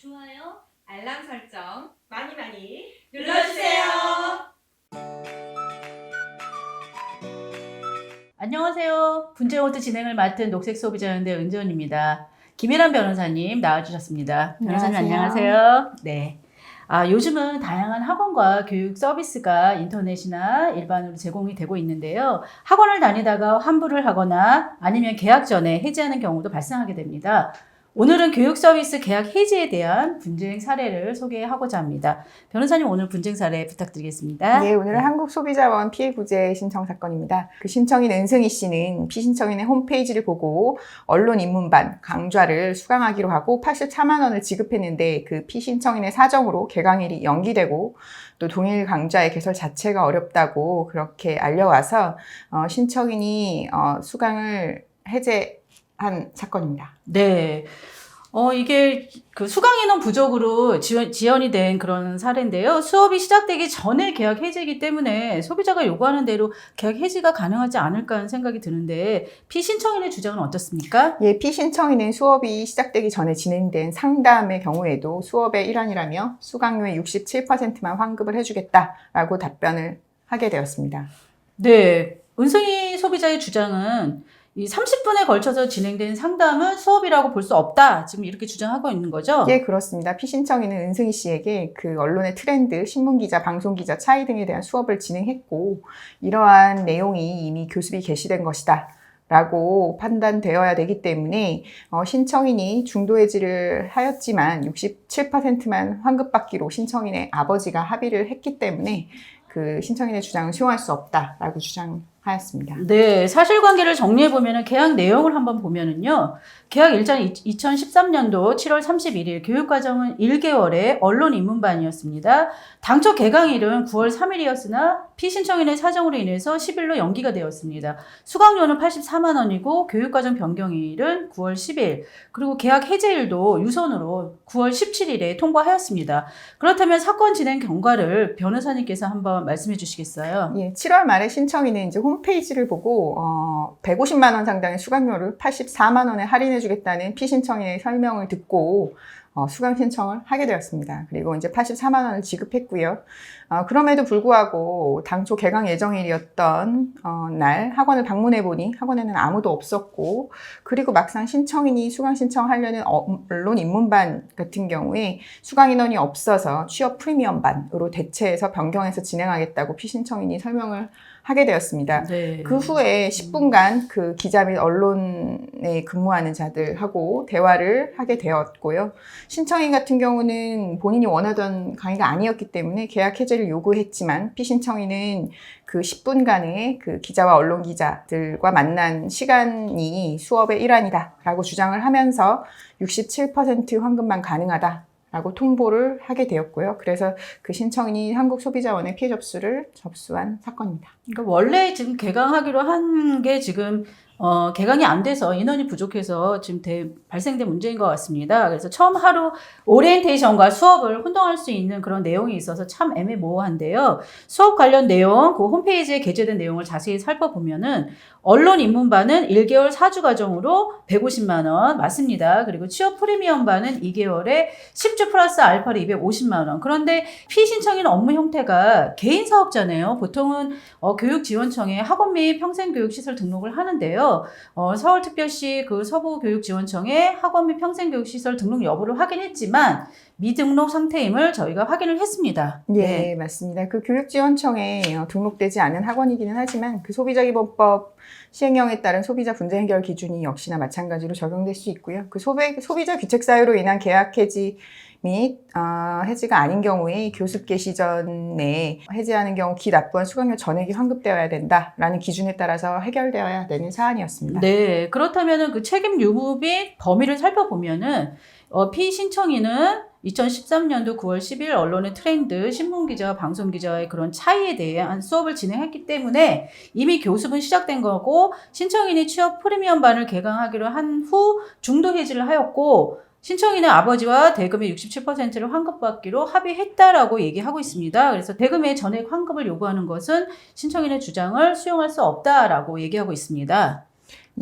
좋아요. 알람 설정 많이 많이 눌러주세요. 안녕하세요. 분쟁호트 진행을 맡은 녹색 소비자연대 은지원입니다. 김혜란 변호사님 나와주셨습니다. 변호사님 안녕하세요. 안녕하세요. 네. 아, 요즘은 다양한 학원과 교육 서비스가 인터넷이나 일반으로 제공이 되고 있는데요. 학원을 다니다가 환불을 하거나 아니면 계약 전에 해지하는 경우도 발생하게 됩니다. 오늘은 교육 서비스 계약 해지에 대한 분쟁 사례를 소개하고자 합니다. 변호사님 오늘 분쟁 사례 부탁드리겠습니다. 네, 오늘은 한국소비자원 피해구제 신청 사건입니다. 그 신청인 은승희 씨는 피신청인의 홈페이지를 보고 언론 입문반 강좌를 수강하기로 하고 84만 원을 지급했는데 그 피신청인의 사정으로 개강일이 연기되고 또 동일 강좌의 개설 자체가 어렵다고 그렇게 알려와서 어, 신청인이 어, 수강을 해제 한 사건입니다. 네. 어, 이게 그 수강 인원 부족으로 지원, 지연이 된 그런 사례인데요. 수업이 시작되기 전에 계약 해지이기 때문에 소비자가 요구하는 대로 계약 해지가 가능하지 않을까 하는 생각이 드는데 피신청인의 주장은 어떻습니까? 예, 피신청인은 수업이 시작되기 전에 진행된 상담의 경우에도 수업의 일환이라며 수강료의 67%만 환급을 해주겠다라고 답변을 하게 되었습니다. 네. 은성이 소비자의 주장은 이 30분에 걸쳐서 진행된 상담은 수업이라고 볼 수 없다. 지금 이렇게 주장하고 있는 거죠? 예, 그렇습니다. 피신청인은 은승희 씨에게 그 언론의 트렌드, 신문기자, 방송기자 차이 등에 대한 수업을 진행했고, 이러한 내용이 이미 교습이 개시된 것이다. 라고 판단되어야 되기 때문에 어, 신청인이 중도 해지를 하였지만 67%만 환급받기로 신청인의 아버지가 합의를 했기 때문에 그 신청인의 주장을 수용할 수 없다라고 주장 하였습니다. 네, 사실관계를 정리해 보면 계약 내용을 한번 보면은요. 계약 일자는 2013년도 7월 31일 교육과정은 1개월의 언론 입문반이었습니다. 당초 개강일은 9월 3일이었으나 피신청인의 사정으로 인해서 10일로 연기가 되었습니다. 수강료는 84만 원이고 교육과정 변경일은 9월 10일 그리고 계약 해제일도 유선으로 9월 17일에 통보하였습니다. 그렇다면 사건 진행 경과를 변호사님께서 한번 말씀해 주시겠어요? 예, 7월 말에 신청인은 이제 홈페이지를 보고 어, 150만 원 상당의 수강료를 84만 원에 할인해 주겠다는 피신청인의 설명을 듣고 어, 수강 신청을 하게 되었습니다. 그리고 이제 84만 원을 지급했고요. 어, 그럼에도 불구하고 당초 개강 예정일이었던 어, 날 학원을 방문해 보니 학원에는 아무도 없었고 그리고 막상 신청인이 수강 신청하려는 어, 언론 입문반 같은 경우에 수강 인원이 없어서 취업 프리미엄 반으로 대체해서 변경해서 진행하겠다고 피신청인이 설명을 하게 되었습니다. 네. 그 후에 10분간 그 기자 및 언론에 근무하는 자들하고 대화를 하게 되었고요. 신청인 같은 경우는 본인이 원하던 강의가 아니었기 때문에 계약 해제 를 요구했지만 피신청인은 그 10분간의 그 기자와 언론 기자들과 만난 시간이 수업의 일환이다라고 주장을 하면서 67% 환급만 가능하다. 라고 통보를 하게 되었고요. 그래서 그 신청인이 한국소비자원의 피해 접수를 접수한 사건입니다. 그러니까 원래 지금 개강하기로 한 게 지금 어, 개강이 안 돼서 인원이 부족해서 지금 대, 발생된 문제인 것 같습니다. 그래서 처음 하루 오리엔테이션과 수업을 혼동할 수 있는 그런 내용이 있어서 참 애매모호한데요. 수업 관련 내용, 그 홈페이지에 게재된 내용을 자세히 살펴보면은 언론 입문반은 1개월 4주 과정으로 150만원 맞습니다. 그리고 취업 프리미엄반은 2개월에 10주 플러스 알파로 250만원. 그런데 피신청인 업무 형태가 개인 사업자네요. 보통은 어, 교육지원청에 학원 및 평생교육시설 등록을 하는데요. 어, 서울특별시 그 서부교육지원청에 학원 및 평생교육시설 등록 여부를 확인했지만 미등록 상태임을 저희가 확인을 했습니다. 예, 네. 맞습니다. 그 교육지원청에 어, 등록되지 않은 학원이기는 하지만 그 소비자기본법 시행령에 따른 소비자 분쟁 해결 기준이 역시나 마찬가지로 적용될 수 있고요. 그 소비, 소비자 귀책 사유로 인한 계약 해지 및 어, 해지가 아닌 경우에 교습 개시 전에 해지하는 경우 기 납부한 수강료 전액이 환급되어야 된다라는 기준에 따라서 해결되어야 되는 사안이었습니다. 네, 그렇다면은 그 책임 유무 및 범위를 살펴보면은 어, 피신청인은 2013년도 9월 10일 언론의 트렌드, 신문기자와 방송기자의 그런 차이에 대한 수업을 진행했기 때문에 이미 교습은 시작된 거고 신청인이 취업 프리미엄반을 개강하기로 한 후 중도 해지를 하였고 신청인의 아버지와 대금의 67%를 환급받기로 합의했다라고 얘기하고 있습니다. 그래서 대금의 전액 환급을 요구하는 것은 신청인의 주장을 수용할 수 없다라고 얘기하고 있습니다.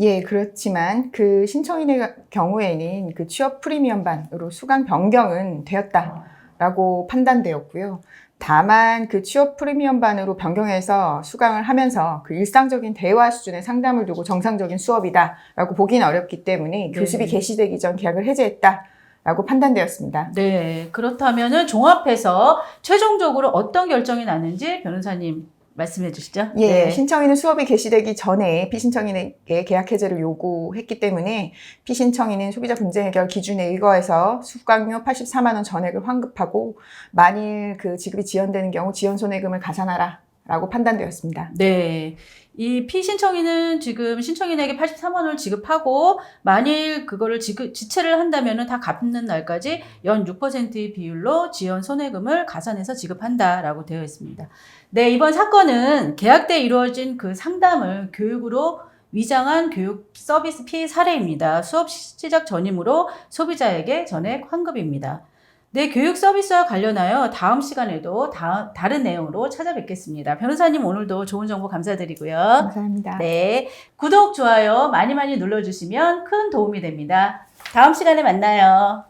예, 그렇지만 그 신청인의 경우에는 그 취업 프리미엄 반으로 수강 변경은 되었다라고 판단되었고요. 다만 그 취업 프리미엄 반으로 변경해서 수강을 하면서 그 일상적인 대화 수준의 상담을 두고 정상적인 수업이다라고 보기는 어렵기 때문에 네. 교습이 개시되기 전 계약을 해제했다 라고 판단되었습니다. 네, 그렇다면은 종합해서 최종적으로 어떤 결정이 나는지 변호사님 말씀해 주시죠. 예, 네. 신청인은 수업이 개시되기 전에 피신청인에게 계약 해제를 요구했기 때문에 피신청인은 소비자 분쟁 해결 기준에 의거해서 수강료 84만 원 전액을 환급하고 만일 그 지급이 지연되는 경우 지연 손해금을 가산하라 라고 판단되었습니다. 네. 이 피신청인은 지금 신청인에게 83만 원을 지급하고 만일 그거를 지급, 지체를 한다면은 다 갚는 날까지 연 6%의 비율로 지연 손해금을 가산해서 지급한다라고 되어 있습니다. 네, 이번 사건은 계약 때 이루어진 그 상담을 교육으로 위장한 교육 서비스 피해 사례입니다. 수업 시작 전이므로 소비자에게 전액 환급입니다. 네, 교육 서비스와 관련하여 다음 시간에도 다, 다른 내용으로 찾아뵙겠습니다. 변호사님 오늘도 좋은 정보 감사드리고요. 감사합니다. 네, 구독, 좋아요 많이 많이 눌러주시면 큰 도움이 됩니다. 다음 시간에 만나요.